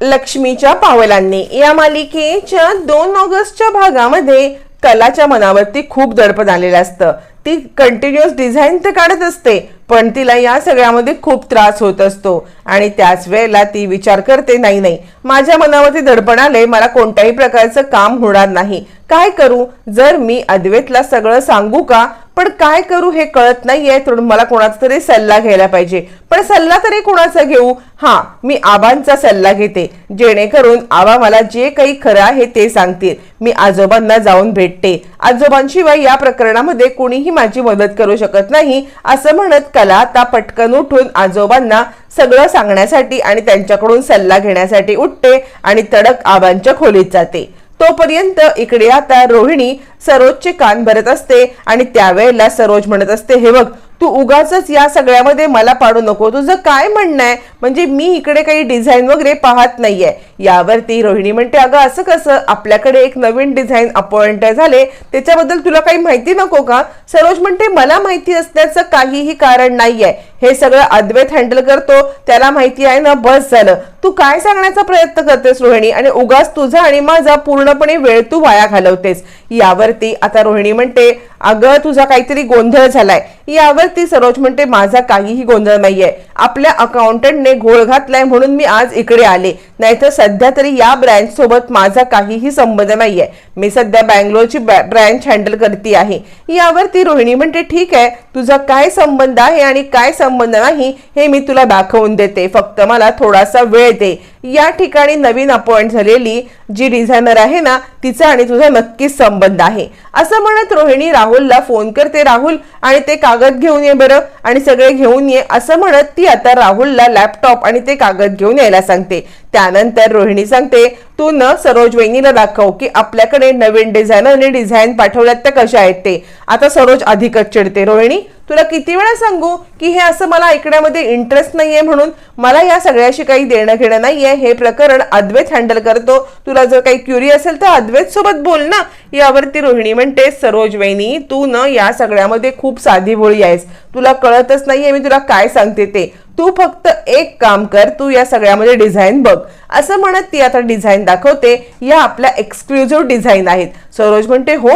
लक्ष्मीच्या पावलांनी. या मालिकेच्या दोन ऑगस्टच्या भागामध्ये कलाच्या मनावरती खूप दडपण आलेलं असतं. ती कंटिन्युअस डिझाईन तर काढत असते पण तिला या सगळ्यामध्ये खूप त्रास होत असतो. आणि त्याच वेळेला ती विचार करते नाही नाही माझ्या मनावरती दडपण आले मला कोणत्याही प्रकारचं काम होणार नाही. काय करू? जर मी अद्वैतला सगळं सांगू का? पण काय करू हे कळत नाहीये तर मला कोणाचा तरी सल्ला घ्यायला पाहिजे. पण सल्ला तरी कोणाचा घेऊ? हा मी आबांचा सल्ला घेते. जेणेकरून आबा मला जे काही खरं आहे ते सांगतील. मी आजोबांना जाऊन भेटते. आजोबांशिवाय या प्रकरणामध्ये कुणीही माझी मदत करू शकत नाही असं म्हणत कला आता पटकन उठून आजोबांना सगळं सांगण्यासाठी आणि त्यांच्याकडून सल्ला घेण्यासाठी उठते आणि तडक आबांच्या खोलीत जाते. तोपर्यंत इकडे आता रोहिणी सरोजचे कान भरत असते आणि त्यावेळेला सरोज म्हणत असते हे बघ तू उगाच या सगळ्यामध्ये मला पाडू नको. तुझं काय म्हणणं आहे? म्हणजे मी इकडे काही डिझाईन वगैरे पाहत नाहीये. यावरती रोहिणी म्हणते अगं असं कसं? आपल्याकडे एक नवीन डिझाईन अपॉइंट झाले. त्याच्याबद्दल तुला काही माहिती नको का? सरोज म्हणते मला माहिती असण्याचं काहीही कारण नाहीये. हे सगळं अद्वैत हँडल करतो. त्याला माहिती आहे ना बस झालं. तू काय सांगण्याचा प्रयत्न करतेस रोहिणी? आणि उगाच तुझा आणि माझा पूर्णपणे वेळ तू वाया घालवतेस. यावर यावरती आता रोहिणी म्हणते अगं तुझा काहीतरी गोंधळ झालाय. यावरती सरोज म्हणते माझा काहीही गोंधळ नाहीये. आपल्या अकाउंटंटने घोळ घातलाय म्हणून मी आज इकडे आले. नाहीतर सध्या तरी या ब्रँच सोबत माझा काहीही संबंध नाहीये. मी सध्या बँगलोरची ब्रँच हँडल करते आहे. यावरती रोहिणी म्हणते ठीक आहे. तुझा काय संबंध आहे आणि काय संबंध नाही हे मी तुला दाखवून देते. फक्त मला थोडासा वेळ दे. या ठिकाणी नवीन अपॉइंट झालेली जी डिझायनर आहे ना तिचा आणि तुझा नक्कीच संबंध आहे. असं म्हणत रोहिणी राहुलला फोन करते. राहुल आणि ते कागद कागद घेऊन ये बरं आणि सगळे घेऊन ये असं म्हणत ती आता राहुलला लॅपटॉप आणि ते कागद घेऊन यायला सांगते. त्यानंतर रोहिणी सांगते तू न सरोज वहिनीला दाखव की आपल्याकडे नवीन डिझायनरने डिझाईन पाठवल्यात त्या कशा आहेत ते. आता सरोज अधिकच चिडते रोहिणी तुला किती वेळा सांगू की हे असं मला ऐकण्यामध्ये इंटरेस्ट नाहीये म्हणून? मला या सगळ्याशी काही देणं घेणं नाहीये. हे प्रकरण अद्वैत हँडल करतो. तुला जर काही क्युरी असेल तर अद्वैत सोबत बोल ना. यावरती रोहिणी म्हणते सरोज वहिनी तू न या सगळ्यामध्ये खूप साधी भोळी आहेस. तुला कळतच नाहीये मी तुला काय सांगते ते. तू फक्त एक काम कर तू या सगळ्यामध्ये डिझाईन बघ. असं म्हणत ती आता डिझाईन दाखवते. या आपल्या एक्सक्लुझिव्ह डिझाईन आहेत. सरोज म्हणते हो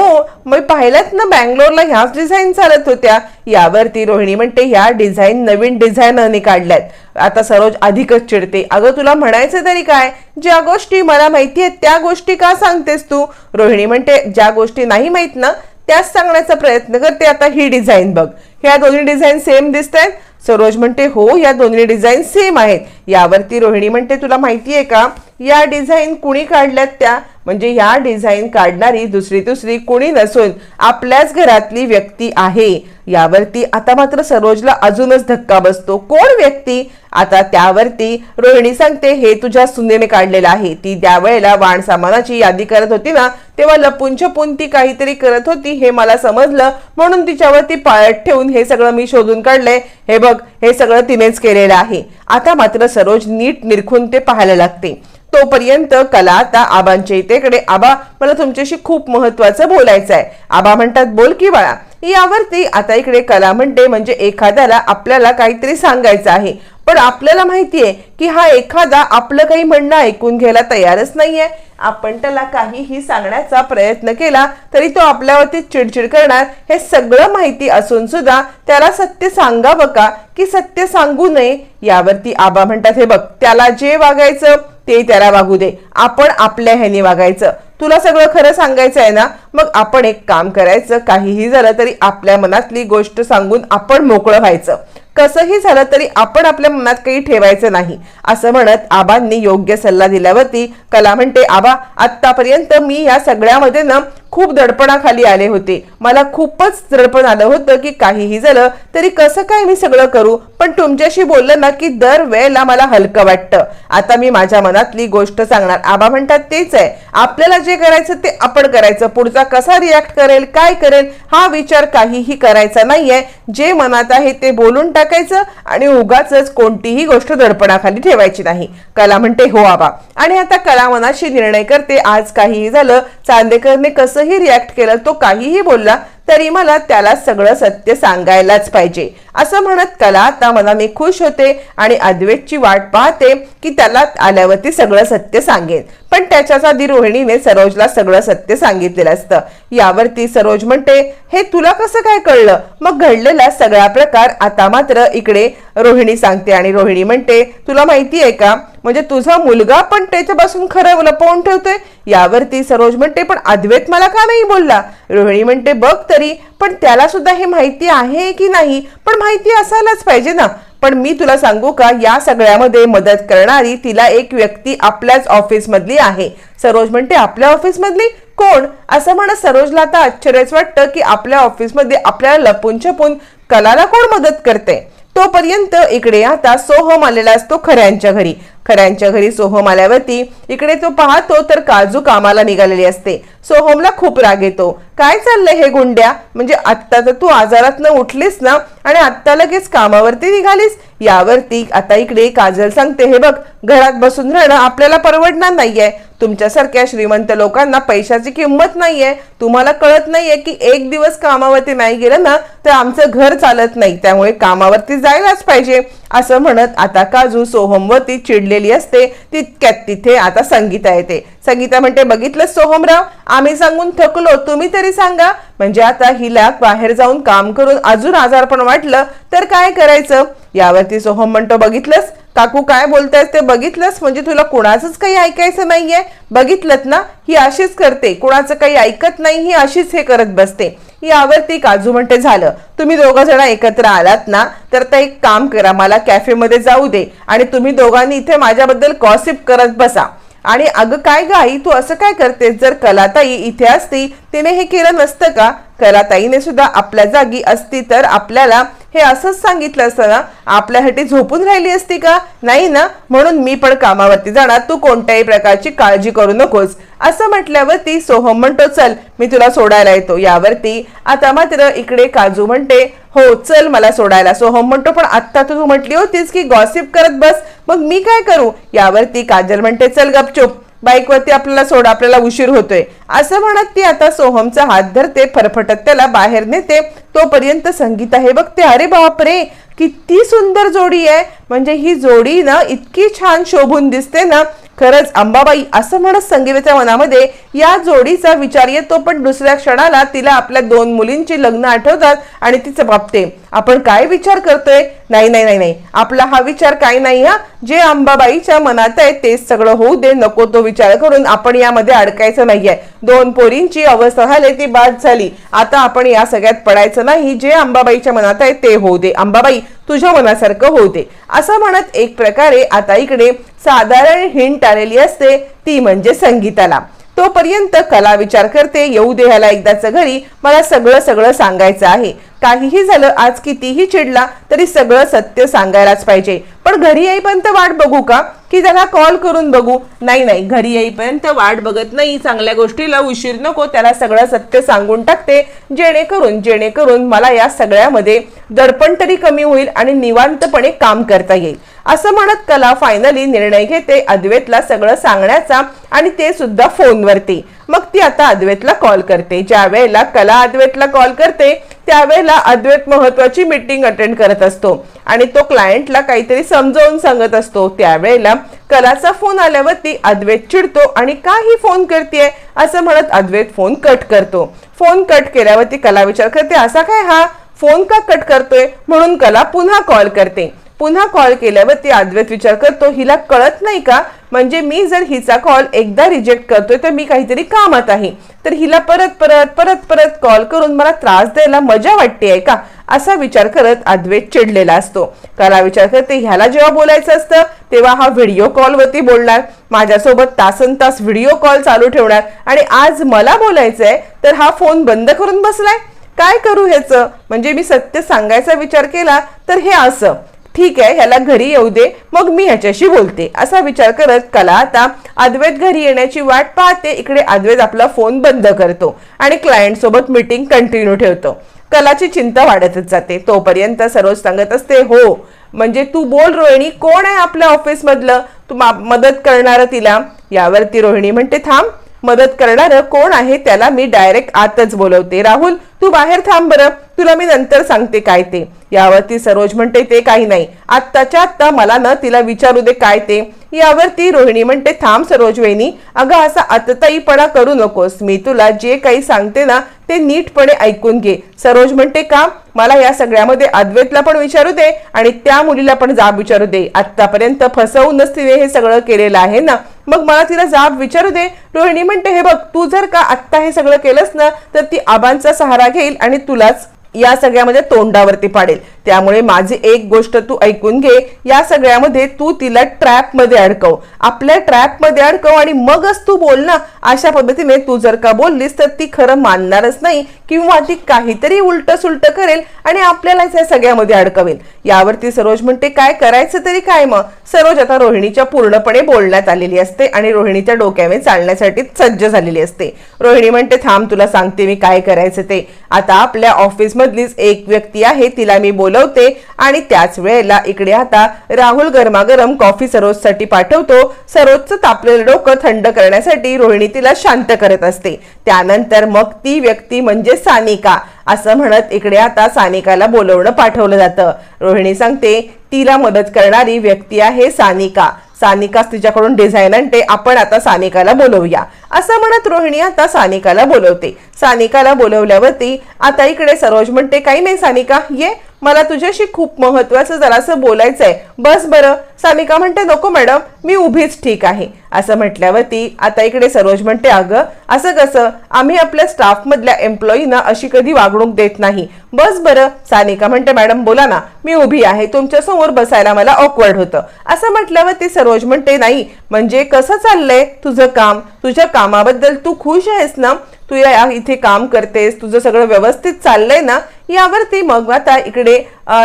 मग पाहिल्यात ना बँगलोरला ह्याच डिझाईन चालत होत्या. यावरती रोहिणी म्हणते ह्या डिझाईन नवीन डिझायनरने काढल्यात. आता सरोज अधिकच चिडते. अगं तुला म्हणायचं तरी काय? ज्या गोष्टी मला माहिती आहेत त्या गोष्टी का सांगतेस तू? रोहिणी म्हणते ज्या गोष्टी नाही माहीत ना त्याच सांगण्याचा प्रयत्न करते आता ही डिझाईन बघ. ह्या दोन्ही डिझाईन सेम दिसत आहेत सरोज म्हणते हो या दोन्ही डिझाईन सेम आहेत. यावरती रोहिणी म्हणते तुला माहिती आहे का? या डिझाईन कुणी काढल्यात त्या म्हणजे या डिझाईन काढणारी दुसरी दुसरी कुणी नसून आपल्याच घरातली व्यक्ती आहे. यावरती आता मात्र सरोजला अजूनच धक्का बसतो. कोण व्यक्ती? आता त्यावरती रोहिणी सांगते हे तुझ्या सुनेने काढलेलं आहे. ती त्यावेळेला वाण सामानाची यादी करत होती ना तेव्हा लपून छपून ती काहीतरी करत होती हे मला समजलं. म्हणून तिच्यावरती पाळत ठेवून हे सगळं मी शोधून काढलंय. हे बघ हे सगळं तिनेच केलेलं आहे. आता मात्र सरोज नीट निरखून ते पाहायला लागते. तोपर्यंत कला आता आबांच्या इथेकडे आबा मला तुमच्याशी खूप महत्वाचं बोलायचं आहे आबा म्हणतात बोल की बाळा. यावरती आता इकडे कला म्हणते म्हणजे एखाद्याला आपल्याला काहीतरी सांगायचं आहे. पण आपल्याला माहितीये की हा एखादा आपलं काही म्हणणं ऐकून घ्यायला तयारच नाहीये. आपण त्याला काहीही सांगण्याचा प्रयत्न केला तरी तो आपल्यावरती चिडचिड करणार. हे सगळं माहिती असून सुद्धा त्याला सत्य सांगावं का की सत्य सांगू नये? यावरती आबा म्हणतात हे बघ त्याला जे वागायचं ते त्याला वागू दे. आपण आपल्या ह्याने वागायचं. तुला सगळं खरं सांगायचं आहे ना? मग आपण एक काम करायचं. काहीही झालं तरी आपल्या मनातली गोष्ट सांगून आपण मोकळं व्हायचं. कसंही झालं तरी आपण आपल्या मनात काही ठेवायचं नाही. असं म्हणत आबांनी योग्य सल्ला दिल्यावरती कला म्हणते आबा आत्तापर्यंत मी या सगळ्यामध्ये ना खूप दडपणाखाली आले होते. मला खूपच दडपण आलं होतं की काहीही झालं तरी कसं काय मी सगळं करू? पण तुमच्याशी बोललं ना की दर वेळेला मला हलकं वाटतं. आता मी माझ्या मनातली गोष्ट सांगणार. आबा म्हणतात तेच आहे. आपल्याला जे करायचं ते आपण करायचं. पुढचा कसा रिॲक्ट करेल काय करेल हा विचार काहीही करायचा नाहीये. जे मनात आहे ते बोलून टाकायचं आणि उगाच कोणतीही गोष्ट दडपणाखाली ठेवायची नाही. कला म्हणते हो आबा. आणि आता कला मनाशी निर्णय करते. आज काहीही झालं चांदेकरने कसंही रिॲक्ट केलं तो काहीही बोलला तरी मला त्याला सगळं सत्य सांगायलाच पाहिजे. असं म्हणत कला आता मनाने खुश होते आणि अद्वैतची वाट पाहते की त्याला आल्यावरती सगळं सत्य सांगेन. पण त्याच्याच आधी रोहिणीने सरोजला सगळं सत्य सांगितलेलं असतं. यावरती सरोज म्हणते हे तुला कसं काय कळलं? मग घडलेला सगळा प्रकार आता मात्र इकडे रोहिणी सांगते आणि रोहिणी म्हणते तुला माहिती आहे का? म्हणजे तुझा मुलगा पण त्याच्यापासून खरं लपवून ठेवतोय? यावरती सरोज म्हणते पण अद्वैत मला का नाही बोलला? रोहिणी म्हणते बघ तरी पण त्याला सुद्धा हे माहिती आहे की नाही? पण माहिती असायलाच पाहिजे ना. पण मी तुला सांगू का या सगळ्यामध्ये मदत करणारी तिला एक व्यक्ती आपल्याच ऑफिसमधली आहे. सरोज म्हणते आपल्या ऑफिसमधली? कोण? असं म्हणत सरोजला आता आश्चर्यच वाटतं की आपल्या ऑफिसमध्ये आपल्याला लपून छपून कलाला कोण मदत करते? तोपर्यंत इकडे आता सोहम आलेला असतो खऱ्यांच्या घरी. खऱ्यांच्या घरी सोहम आल्यावरती इकडे तो पाहतो तर काजू कामाला निघालेली असते. सोहमला खूप राग येतो. काय चाललंय हे गुंड्या? म्हणजे आत्ता तर तू आजारात उठलीस ना आणि आत्ता लगेच कामावरती निघालीस. यावरती आता इकडे काजल सांगते हे बघ घरात बसून राहणं आपल्याला परवडणार नाहीये. तुमच्यासारख्या श्रीमंत लोकांना पैशाची किंमत नाहीये. तुम्हाला कळत नाहीये की एक दिवस कामावरती नाही गेलं ना तर आमचं घर चालत नाही. त्यामुळे कामावरती जायलाच पाहिजे. असं म्हणत आता काजू सोहमवरती चिडलेली असते. तितक्यात तिथे आता संगीता येते. संगीता म्हणते बघितलं सोहमराव? आम्ही सांगून थकलो. तुम्ही तरी सांगा. म्हणजे आता हिला बाहेर जाऊन काम करून अजून आजारपण वाटलं तर काय करायचं? यावरती सोहम म्हणतो बघितलंस? काकू काय बोलतायस ते बघितलंस? म्हणजे तुला कुणाचंच काही ऐकायचं नाहीये? बघितलं ना? ही अशीच करते. कुणाचं काही ऐकत नाही ही अशीच हे करत बसते. यावरती काजू म्हणते झालं. तुम्ही दोघ जण एकत्र आलात ना तर आता एक काम करा. मला कॅफेमध्ये जाऊ दे आणि तुम्ही दोघांनी इथे माझ्याबद्दल कॉसिप करत बसा. आणि अगं काय ग आई तू असं काय करतेस? जर कलाताई इथे असती तिने हे केलं नसतं का? कलाताईने सुद्धा आपल्या जागी असती तर आपल्याला हे असंच सांगितलं असतं ना? आपल्यासाठी झोपून राहिली असती का? नाही ना? म्हणून मी पण कामावरती जाणार. तू कोणत्याही प्रकारची काळजी करू नकोस. असं म्हटल्यावरती सोहम म्हणतो चल मी तुला सोडायला येतो. यावरती आता मात्र इकडे काजू म्हणते हो चल मला सोडायला. सोहम म्हणतो पण आत्ता तू म्हटली होतीस की गॉसिप करत बस. मग मी काय करू? यावरती काजल म्हणते चल गपचूप. बाईकवरती आपल्याला सोडा आपल्याला उशीर होतोय. असं म्हणत ती आता सोहमचा हात धरते फरफटत त्याला बाहेर नेते. तोपर्यंत संगीता हे बघते अरे बापरे किती सुंदर जोडी आहे. म्हणजे ही जोडी ना इतकी छान शोभून दिसते ना खरंच अंबाबाई असं म्हणत संगीताच्या मनामध्ये या जोडीचा विचार येतो पण दुसऱ्या क्षणाला तिला आपल्या दोन मुलींची लग्न आठवतात आणि तिचं चपापते आपण काय विचार करतोय? नाही नाही नाही नाही. आपला हा विचार काय नाही हा. जे अंबाबाईच्या मनात आहे तेच सगळं होऊ दे नको तो विचार करून आपण यामध्ये अडकायचं नाहीये. दोन पोरींची अवस्था झाली ती बाद झाली. आता आपण या सगळ्यात पडायचं नाही. जे अंबाबाईच्या मनात आहे ते होऊ दे. अंबाबाई तुझ्या मनासारखं होऊ दे असं म्हणत एक प्रकारे आता इकडे साधारण हिंट आलेली असते ती म्हणजे संगीताला. तोपर्यंत कला विचार करते येऊ दे ह्याला एकदाच घरी मला सगळं सगळं सांगायचं आहे. काहीही झालं आज कितीही चिडला तरी सगळं सत्य सांगायलाच पाहिजे. पण घरी येईपर्यंत वाट बघू का? की त्याला कॉल करून बघू. नाही नाही घरी येईपर्यंत वाट बघत नाही. चांगल्या गोष्टीला उशीर नको. त्याला सगळं सत्य सांगून टाकते. जेणेकरून जेणेकरून मला या सगळ्यामध्ये दडपण तरी कमी होईल आणि निवांतपणे काम करता येईल. असं म्हणत कला फायनली निर्णय घेते अद्वैतला सगळं सांगण्याचा आणि ते सुद्धा फोनवरती. मग ती आता अद्वैतला कॉल करते. ज्या वेळेला कला अद्वैतला कॉल करते त्यावेळेला अद्वैत महत्वाची मीटिंग अटेंड करत असतो आणि तो क्लायंटला काहीतरी समजावून सांगत असतो. त्यावेळेला कलाचा फोन आल्यावरती अद्वैत चिडतो आणि का ही फोन करते असं म्हणत अद्वैत फोन कट करतो. फोन कट केल्यावरती कला विचार करते असा काय हा? फोन का कट करतोय? म्हणून कला पुन्हा कॉल करते. पुन्हा कॉल केल्यावर ती अद्वैत विचार करतो. हिला कळत नाही का? म्हणजे मी जर हिचा कॉल एकदा रिजेक्ट करतोय तर मी काहीतरी कामात आहे. तर हिला परत परत परत परत कॉल करून मला त्रास द्यायला मजा वाटते आहे का? असा विचार करत अद्वैत चिडलेला असतो. कला विचार करते ह्याला जेव्हा बोलायचं असतं तेव्हा हा व्हिडिओ कॉलवरती बोलणार. माझ्यासोबत तासन तास व्हिडिओ कॉल चालू ठेवणार. आणि आज मला बोलायचंय तर हा फोन बंद करून बसलाय. काय करू ह्याचं? म्हणजे मी सत्य सांगायचा विचार केला तर हे असं. ठीक आहे ह्याला घरी येऊ दे मग मी ह्याच्याशी बोलते. असा विचार करत कला आता अद्वैत घरी येण्याची वाट पाहते. इकडे अद्वैत आपला फोन बंद करतो आणि क्लायंट सोबत मीटिंग कंटिन्यू ठेवतो. कलाची चिंता वाढतच जाते. तोपर्यंत सरोज सांगत असते हो म्हणजे तू बोल रोहिणी कोण आहे आपल्या ऑफिसमधलं तू मदत करणार तिला? यावरती रोहिणी म्हणते थांब मदत करणार कोण आहे? त्याला मी डायरेक्ट आतच बोलवते. राहुल तू बाहेर थांब बरं. तुला मी नंतर सांगते काय ते. यावरती सरोज म्हणते ते काही नाही. आत्ताच्या आत्ता मला ना तिला विचारू दे काय ते. यावरती रोहिणी म्हणते थांब सरोज वहिनी. अगं असा आतताईपणा करू नकोस. मी तुला जे काही सांगते ना ते नीटपणे ऐकून घे. सरोज म्हणते का? मला या सगळ्यामध्ये अद्वैतला पण विचारू दे आणि त्या मुलीला पण जाब विचारू दे. आतापर्यंत फसवूनच तिने हे सगळं केलेलं आहे ना? मग मला तिला जाब विचारू दे. रोहिणी म्हणते हे बघ तू जर का आत्ता हे सगळं केलंस ना तर ती आबांचा सहारा घेईल आणि तुलाच या सगळ्यामध्ये तोंडावरती पाडेल. त्यामुळे माझी एक गोष्ट तू ऐकून घे. या सगळ्यामध्ये तू तिला ट्रॅपमध्ये अडकव. आपल्या ट्रॅपमध्ये अडकव आणि मगच तू बोल ना. अशा पद्धतीने तू जर का बोललीस तर ती खरं मानणारच नाही किंवा ती काहीतरी उलट सुलट करेल आणि आपल्यालाच या सगळ्यामध्ये अडकवेल. यावरती सरोज म्हणते काय करायचं तरी काय मग? सरोज आता रोहिणीच्या पूर्णपणे बोलण्यात आलेली असते आणि रोहिणीच्या डोक्याने चालण्यासाठी सज्ज झालेली असते. रोहिणी म्हणते थांब तुला सांगते मी काय करायचं ते. आता आपल्या ऑफिसमधलीच एक व्यक्ती आहे तिला मी बोल बोलवते आणि त्याच वेळेला इकडे आता राहुल गरमागरम कॉफी सरोजसाठी पाठवतो. सरोजचं तापलेलं डोकं थंड करण्यासाठी रोहिणी तिला शांत करत असते. त्यानंतर मग ती व्यक्ती म्हणजे सानिका असं म्हणत इकडे आता सानिकाला बोलवणं पाठवलं जातं. रोहिणी सांगते तिला मदत करणारी व्यक्ती आहे सानिका. सानिकाच तिच्याकडून डिझाईन आणते. आपण आता सानिकाला बोलवूया. असं म्हणत रोहिणी आता सानिकाला बोलवते. सानिकाला बोलवल्यावरती आता इकडे सरोज म्हणते काही नाही सानिका ये. मला तुझ्याशी खूप महत्वाचं जरासं बोलायचंय. बस बरं. सानिका म्हणते नको मॅडम मी उभीच ठीक आहे. असं म्हटल्यावरती आता इकडे सरोज म्हणते अगं असं कसं? आम्ही आपल्या स्टाफमधल्या एम्प्लॉईना अशी कधी वागणूक देत नाही. बस बरं सानिका म्हणते मॅडम बोला ना मी उभी आहे तुमच्यासमोर बसायला मला ऑकवर्ड होतं. असं म्हटल्यावरती सरोज म्हणते नाही म्हणजे कसं चाललंय तुझं काम? तुझ्या कामाबद्दल तू खुश आहेस ना? तू या इथे काम करतेस तुझं सगळं व्यवस्थित चाललंय ना? यावरती मग आता इकडे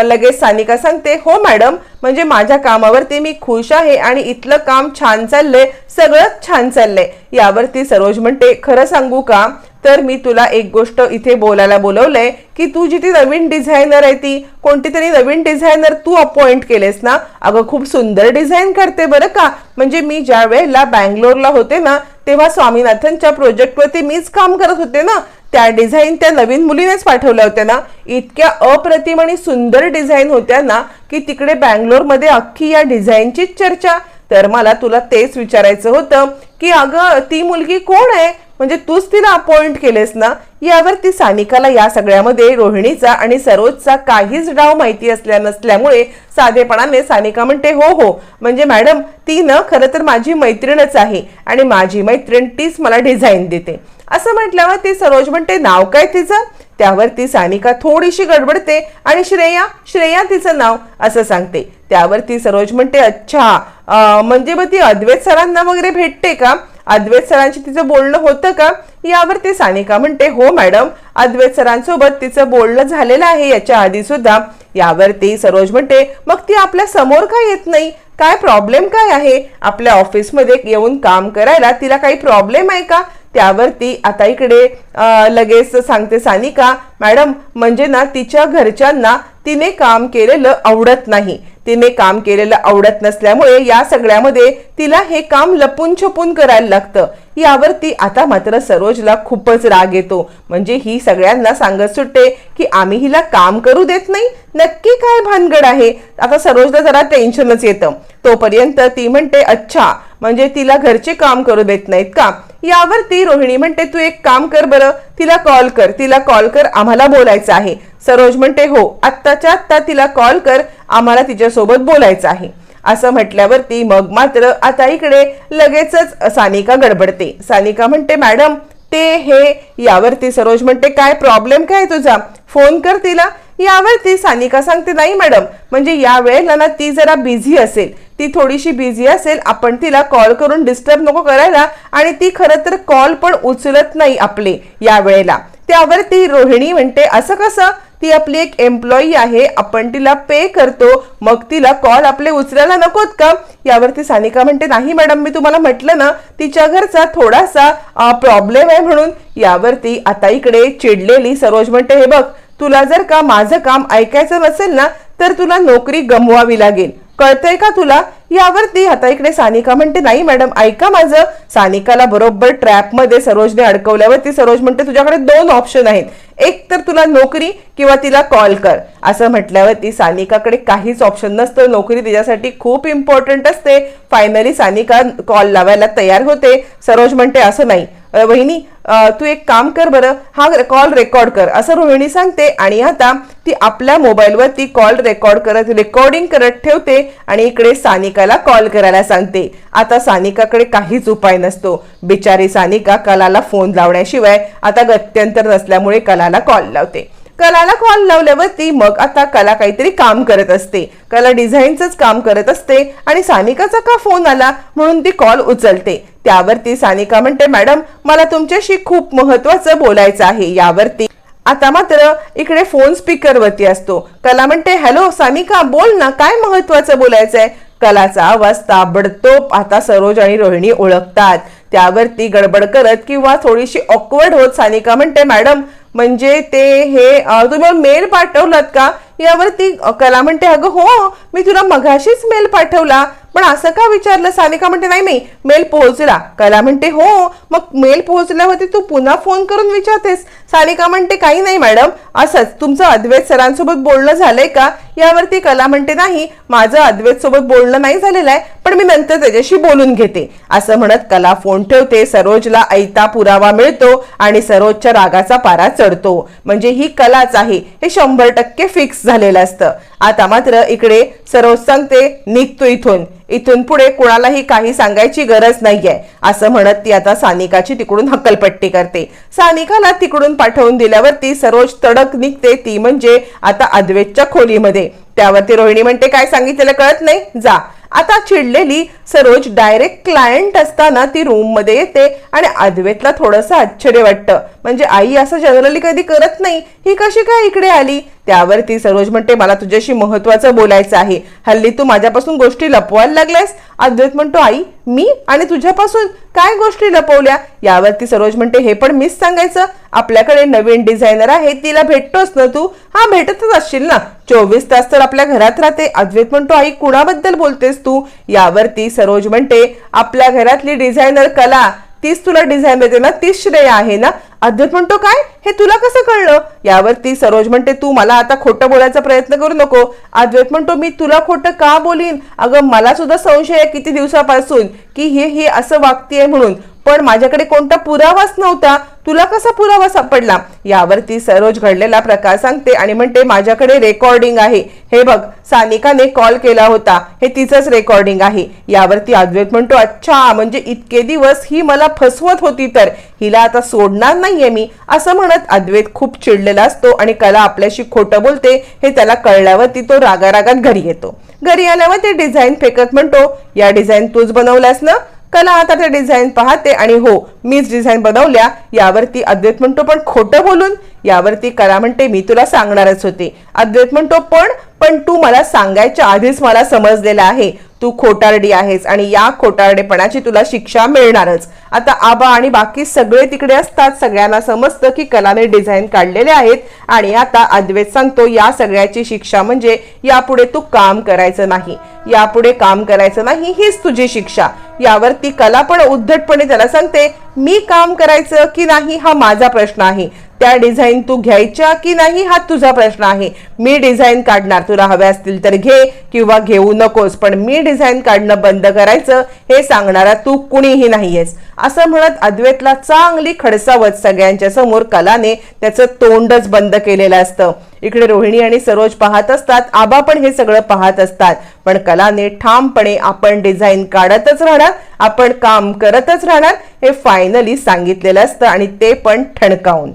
लगेच सानिका सांगते हो मॅडम म्हणजे माझ्या कामावरती मी खुश आहे आणि इथलं काम छान चाललंय सगळंच छान चाललंय. यावरती सरोज म्हणते खरं सांगू का? तर मी तुला एक गोष्ट इथे बोलायला बोलवलंय की तू जिथे नवीन डिझायनर आहे ती कोणती तरी नवीन डिझायनर तू अपॉइंट केलेस ना? अगं खूप सुंदर डिझाईन करते बरं का? म्हणजे मी ज्या वेळेला बँगलोरला होते ना तेव्हा स्वामीनाथनच्या प्रोजेक्टवरती मीच काम करत होते ना? त्या डिझाईन त्या नवीन मुलीनेच पाठवल्या होत्या ना. इतक्या अप्रतिम आणि सुंदर डिझाईन होत्या ना की तिकडे बँगलोरमध्ये अख्खी या डिझाईनचीच चर्चा. तर मला तुला तेच विचारायचं होतं की अगं ती मुलगी कोण आहे? म्हणजे तूच तिला अपॉइंट केलेस ना? यावर ती सानिकाला या सगळ्यामध्ये रोहिणीचा आणि सरोजचा काहीच डाव माहिती असल्या नसल्यामुळे साधेपणाने सानिका म्हणते हो हो म्हणजे मॅडम ती न खरं तर माझी मैत्रीणच आहे आणि माझी मैत्रीण तीच मला डिझाईन देते. असं म्हटल्यावर ती सरोज म्हणते नाव काय तिचं? त्यावर ती सानिका थोडीशी गडबडते आणि श्रेया श्रेया तिचं नाव असं सांगते. त्यावर ती सरोज म्हणते अच्छा म्हणजे मग ती अद्वैत सरांना वगैरे भेटते का? अद्वैत सरांशी तिचं बोलणं होतं का? यावर ती सानिका म्हणते हो मॅडम अद्वैत सरांसोबत तिचं बोलणं झालेलं आहे याच्या आधी सुद्धा. यावर ती सरोज म्हणते मग ती आपल्यासमोर का येत नाही? काय प्रॉब्लेम काय आहे? आपल्या ऑफिसमध्ये येऊन काम करायला तिला काही प्रॉब्लेम आहे का? त्यावरती आता इकडे लगेच सांगते सानिका मॅडम म्हणजे ना तिच्या घरच्यांना तिने काम केलेलं आवडत नाही. तिने काम केलेलं आवडत नसल्यामुळे या सगळ्यामध्ये तिला हे काम लपून छपून करायला लागतं. यावरती आता मात्र सरोजला खूपच राग येतो. म्हणजे ही सगळ्यांना सांगत सुटते की आम्ही हिला काम करू देत नाही. नक्की काय भानगड आहे? आता सरोजला जरा टेन्शनच येतं. तोपर्यंत ती म्हणते अच्छा म्हणजे तिला घरचे काम करू देत नाहीत का? यावरती रोहिणी म्हणते तू एक काम कर बरं तिला कॉल कर तिला कॉल कर आम्हाला बोलायचं आहे. सरोज म्हणते हो आत्ताच्या आत्ता तिला कॉल कर आम्हाला तिच्यासोबत बोलायचं आहे. असं म्हटल्यावरती मग मात्र आता इकडे लगेचच सानिका गडबडते. सानिका म्हणते मॅडम ते हे यावरती सरोज म्हणते काय प्रॉब्लेम काय तुझा? फोन कर तिला. यावरती सानिका सांगते नाही मॅडम म्हणजे या वेळेला ना ती जरा बिझी असेल ती थोडीशी बिझी असेल आपण तिला कॉल करून डिस्टर्ब नको करायला आणि ती खरं तर कॉल पण उचलत नाही आपले या वेळेला. त्यावरती रोहिणी म्हणते असं कसं? ती आपली एक एम्प्लॉई आहे आपण तिला पे करतो मग तिला कॉल आपले उचलायला नकोत का? यावरती सानिका म्हणते नाही मॅडम मी तुम्हाला म्हटलं ना तिच्या घरचा थोडासा प्रॉब्लेम आहे म्हणून. यावरती आता इकडे चिडलेली सरोज म्हणते हे बघ तुला जर का माझं काम ऐकायचं नसेल ना तर तुला नोकरी गमवावी लागेल. कळतंय का तुला? यावरती आता इकडे सानिका म्हणते नाही मॅडम ऐका माझं. सानिकाला बरोबर ट्रॅपमध्ये सरोजने अडकवल्यावरती सरोज म्हणते तुझ्याकडे दोन ऑप्शन आहेत. एक तर तुला नोकरी किंवा तिला कॉल कर. असं म्हटल्यावरती सानिकाकडे काहीच ऑप्शन नसतं. नोकरी तिच्यासाठी खूप इम्पॉर्टंट असते. फायनली सानिका कॉल लावायला तयार होते. सरोज म्हणते असं नाही. वहिनी तू एक काम कर बरं हा कॉल रेकॉर्ड कर. असं रोहिणी सांगते आणि आता ती आपल्या मोबाईलवरती कॉल रेकॉर्ड करत रेकॉर्डिंग करत ठेवते आणि इकडे सानिकाला कॉल करायला सांगते. आता सानिकाकडे काहीच उपाय नसतो. बिचारी सानिका कलाला फोन लावण्याशिवाय आता गत्यंतर नसल्यामुळे कलाला कॉल लावते. कलाला कॉल लावल्यावरती मग आता कला काहीतरी काम करत असते. कला डिझाईनचंच काम करत असते आणि सानिकाचा का फोन आला म्हणून ती कॉल उचलते. त्यावरती सानिका म्हणते मॅडम मला तुमच्याशी खूप महत्वाचं बोलायचं आहे. यावरती आता मात्र इकडे फोन स्पीकरवरती असतो. कला म्हणते हॅलो सानिका बोल ना काय महत्वाचं बोलायचंय? कलाचा आवाज ताबडतोब आता सरोज आणि रोहिणी ओळखतात. त्यावरती गडबड करत किंवा थोडीशी ऑकवर्ड होत सानिका म्हणते मॅडम म्हणजे ते हे तुम्ही मेल पाठवलात का? यावरती ती कला म्हणते अगं हो मी तुला मघाशीच मेल पाठवला. पण असं का विचारलं? सानिका म्हणते नाही मी मेल पोहोचला. कला म्हणते हो मग मेल पोहोचल्यावरती तू पुन्हा फोन करून विचारतेस. सानिका म्हणते काही नाही मॅडम असंच. तुमचं अद्वैत सरांसोबत बोलणं झालंय का? यावरती कला म्हणते नाही माझं अद्वैत सोबत बोलणं नाही झालेलं आहे पण मी नंतर त्याच्याशी बोलून घेते. असं म्हणत कला फोन ठेवते सरोजला ऐता पुरावा मिळतो आणि सरोजच्या रागाचा पारा चढतो. म्हणजे ही कलाच आहे. हे शंभर टक्के फिक्स झालेलं असतं. आता मात्र इकडे सरोज सांगते निघतो इथून. इथून पुढे कुणालाही काही सांगायची गरज नाहीये असं म्हणत ती आता सानिकाची तिकडून हक्कलपट्टी करते. सानिकाला तिकडून पाठवून दिल्यावरती सरोज तडक निघते ती म्हणजे आता अद्वेतच्या खोलीमध्ये. त्यावरती रोहिणी म्हणते काय सांगितलेलं कळत नाही? जा. आता चिडलेली सरोज डायरेक्ट क्लायंट असताना ती रूममध्ये येते आणि अद्वेतला थोडंसं आश्चर्य वाटतं. म्हणजे आई असं जनरली कधी करत नाही? ही कशी काय इकडे आली? त्यावरती सरोज म्हणते मला तुझ्याशी महत्वाचं बोलायचं आहे. हल्ली तू माझ्यापासून गोष्टी लपवायला लागल्यास. अद्वैत म्हणतो आई मी आणि तुझ्यापासून काय गोष्टी लपवल्या? यावरती सरोज म्हणते हे पण मीच सांगायचं. आपल्याकडे नवीन डिझायनर आहे तिला भेटतोस ना तू? हा भेटतच असशील ना. चोवीस तास तर आपल्या घरात राहते. अद्वैत म्हणतो आई कुणाबद्दल बोलतेस तू? यावरती सरोज म्हणते आपल्या घरातली डिझायनर कला तीच तुला डिझाईन देते ना तीच श्रेय आहे ना? अद्वैत म्हणतो काय? हे तुला कसं कळलं? यावरती सरोज म्हणते तू मला आता खोटं बोलायचा प्रयत्न करू नको. अद्वैत म्हणतो मी तुला खोटं का बोलीन? अगं मला सुद्धा संशय आहे किती दिवसापासून की हे हे असं वागतीये म्हणून. पण माझ्याकडे कोणता पुरावाच नव्हता. तुला कसा पुरावा सापडला? यावरती सरोज घडलेला प्रकार सांगते आणि म्हणते माझ्याकडे रेकॉर्डिंग आहे. हे बघ सानिकाने कॉल केला होता. हे तिचंच रेकॉर्डिंग आहे. यावरती अद्वैत म्हणतो अच्छा म्हणजे इतके दिवस ही मला फसवत होती तर. हिला आता सोडणार नाहीये मी असं म्हणत अद्वैत खूप चिडलेला असतो आणि कला आपल्याशी खोटं बोलते हे त्याला कळल्यावरती तो रागारागात घरी येतो. घरी आल्यावर ते डिझाईन फेकत म्हणतो या डिझाईन तूच बनवल्यास ना? कला आता ते डिझाईन पाहते आणि हो मीच डिझाईन बनवल्या यावरती अद्वैत म्हणतो पण खोटं बोलून? यावरती कला म्हणते मी तुला सांगणारच होते. अद्वैत म्हणतो पण पण तू मला सांगायच्या आधीच मला समजलेलं आहे. तू खोटारडी आहेस आणि या खोटारडेपणाची तुला शिक्षा मिळणारच. आता आबा आणि बाकी सगळे तिकडे असतात. सगळ्यांना समजतं की कलाने डिझाईन काढलेले आहेत. आणि आता अद्वैत सांगतो या सगळ्याची शिक्षा म्हणजे यापुढे तू काम करायचं नाही. यापुढे काम करायचं नाही हीच तुझी शिक्षा. यावर ती कला पण उद्धटपणे त्याला सांगते मी काम करायचं की नाही हा माझा प्रश्न आहे. त्या डिझाईन तू घ्यायच्या की नाही हा तुझा प्रश्न आहे. मी डिझाईन काढणार तुला हव्या असतील तर घे किंवा घेऊ नकोस पण मी डिझाईन काढणं बंद करायचं हे सांगणारा तू कुणीही नाहीयेस. असं म्हणत अद्वैतला चांगली खडसावत सगळ्यांच्या समोर कलाने त्याचं तोंडच बंद केलेलं असतं. इकडे रोहिणी आणि सरोज पाहत असतात आबा पण हे सगळं पाहत असतात. पण कलाने ठामपणे आपण डिझाईन काढतच राहणार आपण काम करतच राहणार हे फायनली सांगितलेलं असतं आणि ते पण ठणकावून.